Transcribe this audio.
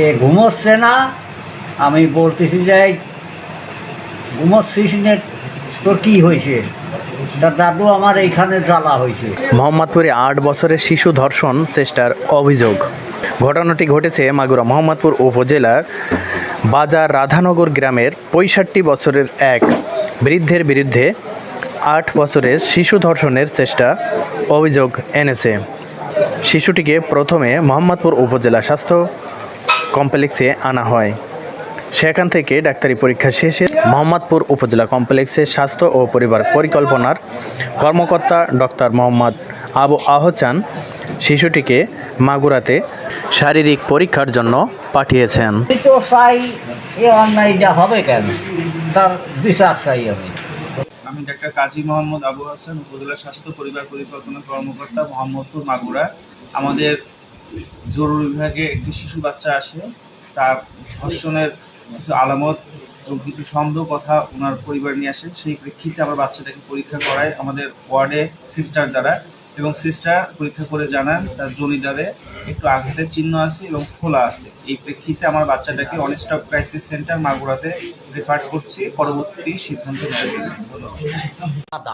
এ ঘুমোচ্ছে না। আমি বলতেছি যে ঘুমোচ্ছিস নে, তোর কি হয়েছে? দাদু আমার এইখানে জ্বালা হয়েছে। মোহাম্মদপুরে আট বছরের শিশু ধর্ষণ চেষ্টার অভিযোগ। ঘটনাটি ঘটেছে মাগুরা মোহাম্মদপুর উপজেলার বাজার রাধানগর গ্রামের পঁয়ষট্টি বছরের এক বৃদ্ধের বিরুদ্ধে আট বছরের শিশু ধর্ষণের চেষ্টা অভিযোগ এনেছে। শিশুটিকে প্রথমে মোহাম্মদপুর উপজেলা স্বাস্থ্য কমপ্লেক্সে আনা হয়। সেখান থেকে ডাক্তারি পরীক্ষা শেষে মোহাম্মদপুর উপজেলা কমপ্লেক্সে স্বাস্থ্য ও পরিবার পরিকল্পনার কর্মকর্তা ডক্টর মোহাম্মদ আবু আহচান শিশুটিকে মাগুরাতে শারীরিক পরীক্ষার জন্য পাঠিয়েছেন। আমি আমি ডাক্তার কাজী মোহাম্মদ আবু হাসান, উপজেলা স্বাস্থ্য পরিবার পরিকল্পনা কর্মকর্তা, মোহাম্মদপুর মাগুরা। আমাদের জরুরি বিভাগে একটি শিশু বাচ্চা আসে, তার ধর্ষণের কিছু আলামত এবং কিছু সন্দেহ কথা ওনার পরিবার নিয়ে আসে। সেই প্রেক্ষিতে আমার বাচ্চাটাকে পরীক্ষা করায় আমাদের ওয়ার্ডে সিস্টার দ্বারা এবং সিস্টার পরীক্ষা করে জানান তার জনিদারে একটু আঘাতের চিহ্ন আছে এবং ফোলা আছে। এই প্রেক্ষিতে আমার বাচ্চাটাকে অনস্টপ ক্রাইসিস সেন্টার মাগুরাতে রেফার করছি। পরবর্তী সিদ্ধান্ত ধন্যবাদ।